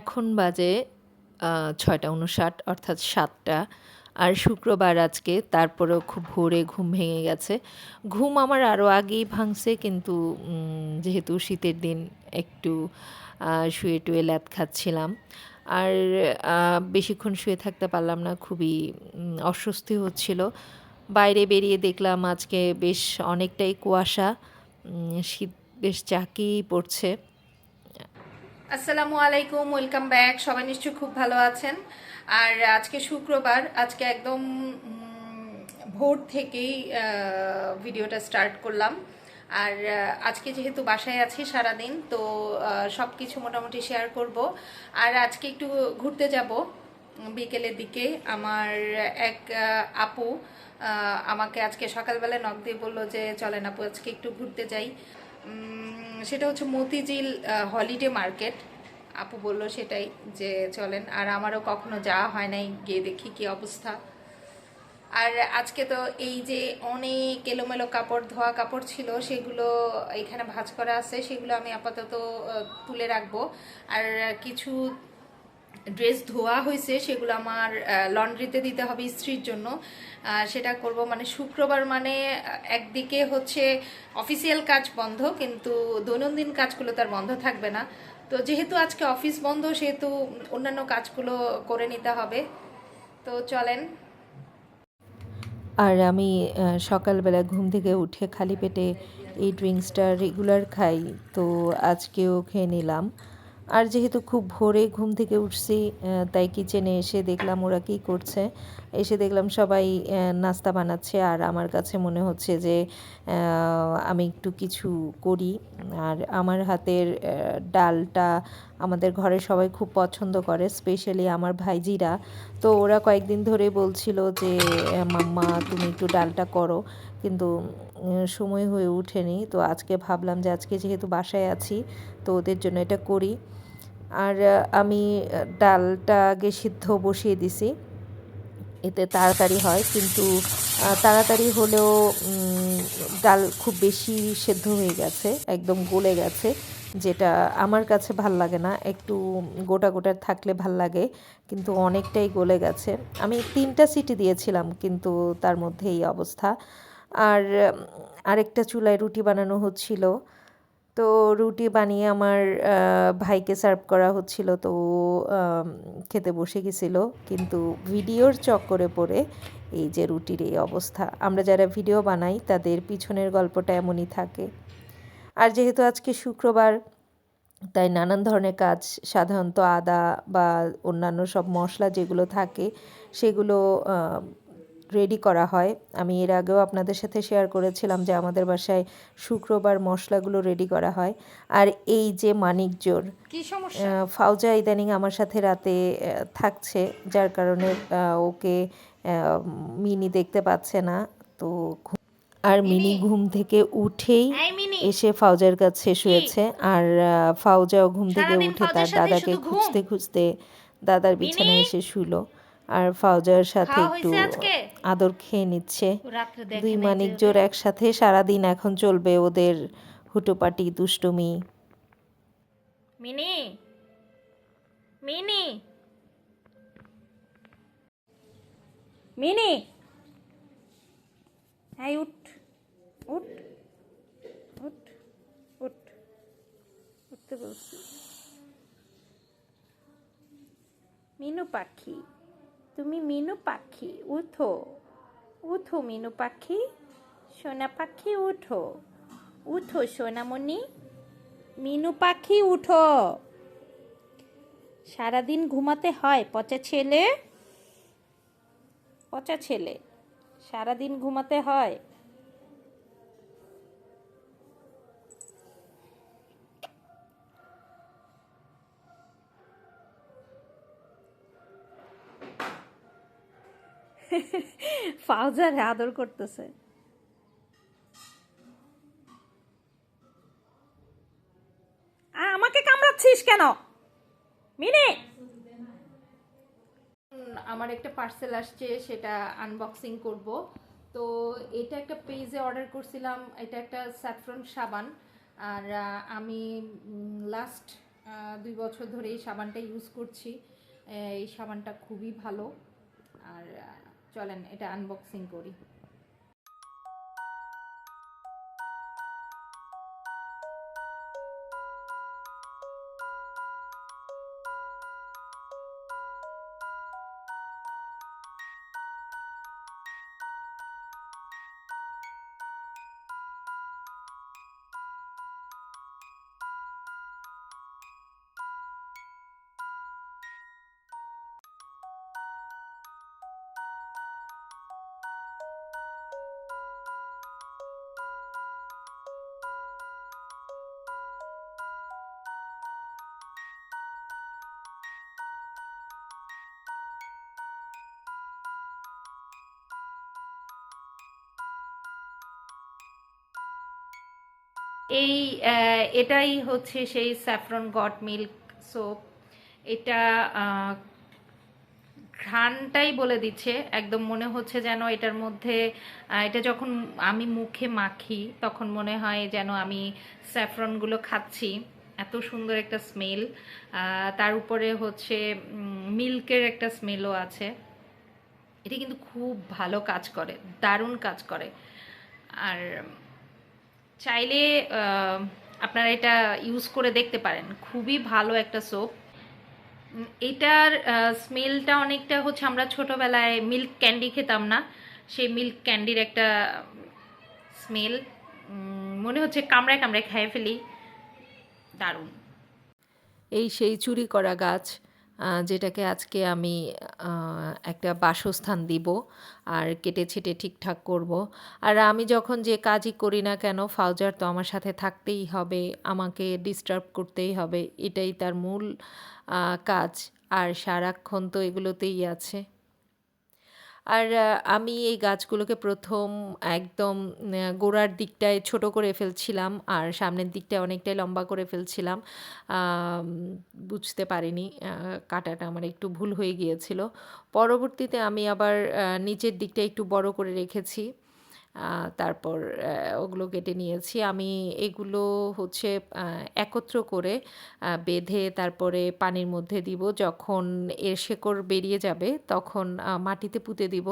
এখন বাজে ছয়টা উনষাট অর্থাৎ সাতটা। আর শুক্রবার আজকে, তারপরেও খুব ভোরে ঘুম ভেঙে গেছে। ঘুম আমার আরও আগেই ভাঙছে, কিন্তু যেহেতু শীতের দিন, একটু শুয়ে টুয়ে ল্যাদ খাচ্ছিলাম। আর বেশিক্ষণ শুয়ে থাকতে পারলাম না, খুবই অস্বস্তি হচ্ছিল। বাইরে বেরিয়ে দেখলাম আজকে বেশ অনেকটাই কুয়াশা শীত বেশ চাকিই পড়ছে। আসসালামু আলাইকুম, ওয়েলকাম ব্যাক। সবাই নিশ্চয়ই খুব ভালো আছেন। আর আজকে শুক্রবার, আজকে একদম ভোর থেকেই ভিডিওটা স্টার্ট করলাম। আর আজকে যেহেতু বাসায় আছি সারাদিন, তো সব কিছু মোটামুটি শেয়ার করব। আর আজকে একটু ঘুরতে যাব, বিকেলের দিকে। আমার এক আপু আমাকে আজকে সকালবেলা নক দিয়ে বলল যে, চলেন আপু, আজকে একটু ঘুরতে যাই। সেটা হচ্ছে মতিঝিল হলিডে মার্কেট আপু বলল সেটাই যে চলেন, আর আমারও কখনো যাওয়া হয় নাই, গিয়ে দেখি কি অবস্থা। আর আজকে তো এই যে অনেক এলোমেলো কাপড়, ধোয়া কাপড় ছিল, সেগুলো এখানে ভাজ করা আছে, সেগুলো আমি আপাতত তুলে রাখব। আর কিছু ড্রেস ধোয়া হয়েছে, সেগুলো আমার লন্ড্রিতে দিতে হবে ইস্ত্রির জন্য। সেটা করব মানে শুক্রবার মানে একদিকে হচ্ছে অফিসিয়াল কাজ বন্ধ, কিন্তু দৈনন্দিন কাজগুলো তার বন্ধ থাকবে না। তো যেহেতু আজকে অফিস বন্ধ, সেহেতু অন্যান্য কাজগুলো করে নিতে হবে। তো চলেন। আর আমি সকালবেলা ঘুম থেকে উঠে খালি পেটে এই ড্রিঙ্কসটা রেগুলার খাই, তো আজকেও খেয়ে নিলাম। আর যেহেতু খুব ভোরে ঘুম থেকে উঠছি তাই কিচেনে এসে দেখলাম ওরা কী করছে। এসে দেখলাম সবাই নাস্তা বানাচ্ছে আর আমার কাছে মনে হচ্ছে যে আমি একটু কিছু করি। আর আমার হাতের ডালটা আমাদের ঘরে সবাই খুব পছন্দ করে স্পেশালি আমার ভাইজিরা। তো ওরা কয়েকদিন ধরে বলছিল যে মাম্মা, তুমি একটু ডালটা করো। কিন্তু সময় হয়ে ওঠেনি। তো আজকে ভাবলাম যে আজকে যেহেতু বাসায় আছি, তো ওদের জন্য এটা করি। আর আমি ডালটা আগে সিদ্ধ বসিয়ে দিছি। এতে তাড়াতাড়ি হয়, কিন্তু তাড়াতাড়ি হলেও ডাল খুব বেশি সেদ্ধ হয়ে গেছে, একদম গলে গেছে, যেটা আমার কাছে ভালো লাগে না। একটু গোটা গোটা থাকলে ভালো লাগে, কিন্তু অনেকটাই গলে গেছে। আমি তিনটা সিটি দিয়েছিলাম, কিন্তু তার মধ্যে এই অবস্থা। আর আরেকটা চুলায় রুটি বানানো হচ্ছিল। তো রুটি বানিয়ে আমার ভাইকে সার্ভ করা হচ্ছিল। তো খেতে বসে গেছিল। কিন্তু ভিডিওর চক্করে পড়ে এই যে রুটির এই অবস্থা। আমরা যারা ভিডিও বানাই, তাদের পিছনের গল্পটা এমনই থাকে। আর যেহেতু আজকে শুক্রবার, তাই নানান ধরনের কাজ, সাধারণত আদা বা অন্যান্য সব মশলা যেগুলো থাকে, সেগুলো রেডি করা হয়। আমি এর আগেও আপনাদের সাথে শেয়ার করেছিলাম যে আমাদের বাসায় শুক্রবার মশলাগুলো রেডি করা হয়। আর এই যে মানিকজোর কি সমস্যা? আহ, ফাউজা ইদানিং আমার সাথে রাতে থাকছে যার কারণে ওকে মিনি দেখতে পাচ্ছে না। তো আর মিনি? ঘুম থেকে উঠেই এসে ফাউজার কাছে শুয়েছে। আর ফাউজাও ঘুম থেকে উঠে তার দাদাকে খুঁজতে খুঁজতে দাদার বিছানায় এসে শুলো। আর ফাউজার সাথে একটু আদর খেয়ে নিচ্ছে। দুই মানিক জোর একসাথে সারাদিন এখন চলবে ওদের হুটোপাটি দুষ্টুমি। মিনি? মিনি? মিনি? এই উঠ উঠ উঠ উঠ। উঠতে বলছি। মিনু পাখি। তুমি মিনু পাখি, উঠো। উঠো মিনু পাখি, সোনা পাখি, উঠো। উঠো সোনামণি, মিনু পাখি, উঠো। সারাদিন ঘুমাতে হয় পচা ছেলে? পচা ছেলে। সারাদিন ঘুমাতে হয় ফাউজার আদর করতেছে। আর আমাকে কামড়াচ্ছিস কেন? মিনি! আমার একটা পার্সেল আসছে, সেটা আনবক্সিং করব। তো এটা একটা পেজে অর্ডার করছিলাম, এটা একটা স্যাফরন সাবান। আর আমি লাস্ট দুই বছর ধরে এই সাবানটা ইউজ করছি। এই সাবানটা খুবই ভালো। আর চলেন এটা আনবক্সিং করি। এই এটাই হচ্ছে সেই স্যাফরন গট মিল্ক সোপ এটা আহ, ঘ্রাণটাই বলে দিচ্ছে। একদম মনে হচ্ছে যেন এটার মধ্যে এটা যখন আমি মুখে মাখি তখন মনে হয় যেন আমি স্যাফরনগুলো খাচ্ছি। এত সুন্দর একটা স্মেল তার উপরে হচ্ছে মিল্কের একটা স্মেলও আছে। এটা কিন্তু খুব ভালো কাজ করে দারুণ কাজ করে। আর চাইলে আপনারা এটা ইউজ করে দেখতে পারেন। খুবই ভালো একটা সোপ এটার স্মেলটা অনেকটা হচ্ছে আমরা ছোটোবেলায় মিল্ক ক্যান্ডি খেতাম না। সেই মিল্ক ক্যান্ডির একটা স্মেল মনে হচ্ছে কামড়ায় কামড়ায় খেয়ে ফেলি। দারুণ। এই সেই চুরি করা গাছ। যেটাকে আজকে আমি একটা বাসস্থান দিব আর কেটে ছেটে ঠিকঠাক করব। আর আমি যখন যে কাজই করি না কেন, ফাউজার তো আমার সাথে থাকতেই হবে, আমাকে ডিস্টার্ব করতেই হবে, এটাই তার মূল কাজ। আর সারাক্ষণ তো এগুলোতেই আছে। আর আমি এই গাছগুলোকে প্রথম একদম গোড়ার দিকটায় ছোট করে ফেলছিলাম আর সামনের দিকটায় অনেকটাই লম্বা করে ফেলছিলাম। বুঝতে পারিনি কাটাটা আমার একটু ভুল হয়ে গিয়েছিল। পরবর্তীতে আমি আবার নিচের দিকটা একটু বড় করে রেখেছি। তারপর ওগুলো কেটে নিয়েছি। আমি এগুলো হচ্ছে একত্র করে বেঁধে তারপরে পানির মধ্যে দিব। যখন এর শেকড় বেরিয়ে যাবে, তখন মাটিতে পুঁতে দিব।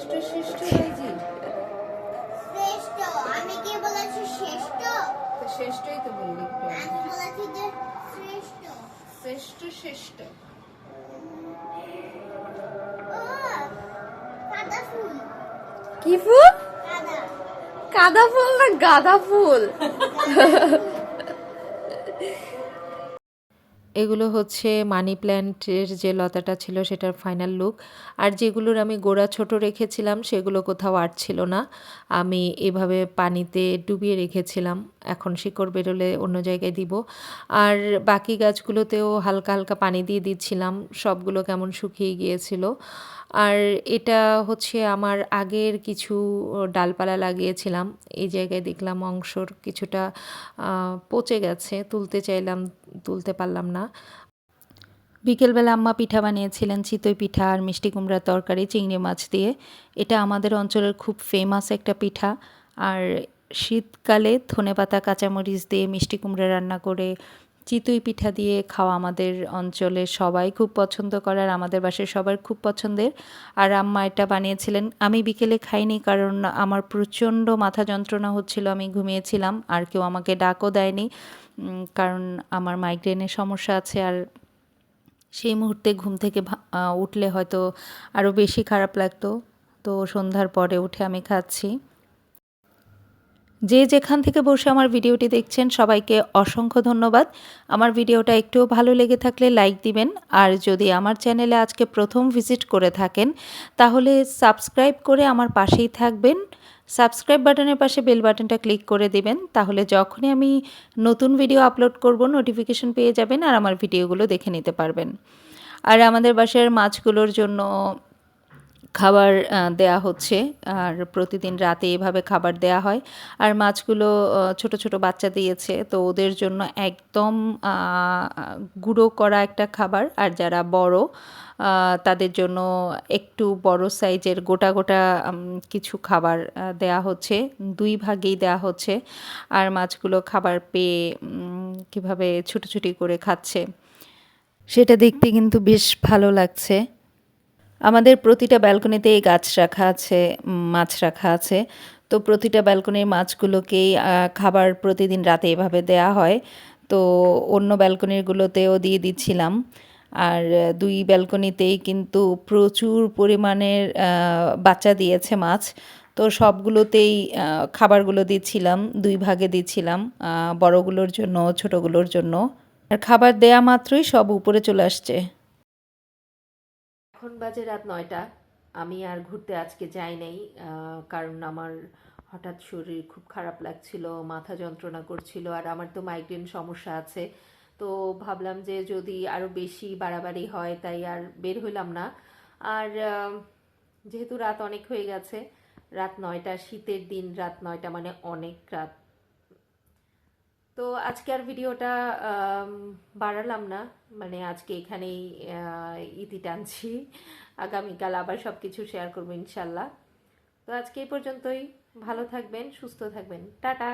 শ্রেষ্ঠ শ্রেষ্ঠ ভাইজি শ্রেষ্ঠ। আমি কি বলেছি শ্রেষ্ঠ? তো শ্রেষ্ঠই তো বললি আমি বলেছি যে শ্রেষ্ঠ। শ্রেষ্ঠ শ্রেষ্ঠ। ফুল। কি ফুল? কাদা কাদা ফুল না গাঁদা ফুল। এগুলো হচ্ছে মানি প্ল্যান্টের যে লতাটা ছিল সেটার ফাইনাল লুক আর যেগুলোর আমি গোড়া ছোট রেখেছিলাম, সেগুলো কোথাও আর ছিল না। আমি এভাবে পানিতে ডুবিয়ে রেখেছিলাম। এখন শিকড় বেরোলে অন্য জায়গায় দিব। আর বাকি গাছগুলোতেও হালকা হালকা পানি দিয়ে দিচ্ছিলাম। সবগুলো কেমন শুকিয়ে গিয়েছিল। আর এটা হচ্ছে আমার আগের কিছু ডালপালা লাগিয়েছিলাম। এই জায়গায় দেখলাম অংশর কিছুটা পচে গেছে। তুলতে চাইলাম তুলতে পারলাম না। বিকেলবেলা আম্মা পিঠা বানিয়েছিলেন চিতই পিঠা আর মিষ্টি কুমড়ার তরকারি, চিংড়ি মাছ দিয়ে। এটা আমাদের অঞ্চলের খুব ফেমাস একটা পিঠা। আর শীতকালে ধনেপাতা কাঁচামরিচ দিয়ে মিষ্টি কুমড়া রান্না করে চিতই পিঠা দিয়ে খাওয়া আমাদের অঞ্চলে সবাই খুব পছন্দ করে আর আমাদের বাসায় সবার খুব পছন্দের। আর আম্মা এটা বানিয়েছিলেন। আমি বিকেলে খাইনি কারণ আমার প্রচণ্ড মাথা যন্ত্রণা হচ্ছিল, আমি ঘুমিয়েছিলাম। আর কেউ আমাকে ডাকও দেয়নি। কারণ আমার মাইগ্রেনের সমস্যা আছে আর সেই মুহূর্তে ঘুম থেকে উঠলে হয়তো আরও বেশি খারাপ লাগতো। তো সন্ধ্যার পরে উঠে আমি খাচ্ছি। যে যেখান থেকে বসে আমার ভিডিওটি দেখছেন, সবাইকে অসংখ্য ধন্যবাদ। আমার ভিডিওটা একটুও ভালো লেগে থাকলে লাইক দিবেন। আর যদি আমার চ্যানেলে আজকে প্রথম ভিজিট করে থাকেন, তাহলে সাবস্ক্রাইব করে আমার পাশেই থাকবেন। সাবস্ক্রাইব বাটনের পাশে বেল বাটনটা ক্লিক করে দেবেন, তাহলে যখনই আমি নতুন ভিডিও আপলোড করব নোটিফিকেশন পেয়ে যাবেন আর আমার ভিডিওগুলো দেখে নিতে পারবেন। আর আমাদের বাসার মাছগুলোর জন্য খাবার দেয়া হচ্ছে, আর প্রতিদিন রাতে এভাবে খাবার দেয়া হয়। আর মাছগুলো ছোট ছোট বাচ্চা দিয়েছে, তো ওদের জন্য একদম গুঁড়ো করা একটা খাবার। আর যারা বড় তাদের জন্য একটু বড় সাইজের গোটা গোটা কিছু খাবার দেয়া হচ্ছে, দুই ভাগেই দেয়া হচ্ছে। আর মাছগুলো খাবার পেয়ে কীভাবে ছুটোছুটি করে খাচ্ছে, সেটা দেখতে কিন্তু বেশ ভালো লাগছে। আমাদের প্রতিটা ব্যালকনিতেই গাছ রাখা আছে মাছ রাখা আছে। তো প্রতিটা ব্যালকনির মাছগুলোকেই খাবার প্রতিদিন রাতে এভাবে দেয়া হয়। তো অন্য ব্যালকনিরগুলোতেও দিয়ে দিচ্ছিলাম। আর দুই ব্যালকনিতেই কিন্তু প্রচুর পরিমাণের বাচ্চা দিয়েছে মাছ। তো সবগুলোতেই খাবারগুলো দিচ্ছিলাম, দুই ভাগে দিচ্ছিলাম বড়গুলোর জন্য, ছোটগুলোর জন্য। আর খাবার দেয়া মাত্রই সব উপরে চলে আসছে। এখন বাজে রাত নয়টা। আমি আর ঘুরতে আজকে যাই নাই কারণ আমার হঠাৎ শরীর খুব খারাপ লাগছিল, মাথা যন্ত্রণা করছিল, আর আমার তো মাইগ্রেন সমস্যা আছে। তো ভাবলাম যে যদি আরও বেশি বাড়াবাড়ি হয়, তাই আর বের হইলাম না। আর যেহেতু রাত অনেক হয়ে গেছে, রাত নয়টা, শীতের দিন রাত নয়টা মানে অনেক রাত। তো আজকে আর ভিডিওটা বাড়ালাম না। মানে আজকে এখানেই ইতি টানছি। আগামীকাল আবার সব কিছু শেয়ার করব ইনশাল্লাহ। তো আজকে এই পর্যন্তই। ভালো থাকবেন, সুস্থ থাকবেন। টাটা!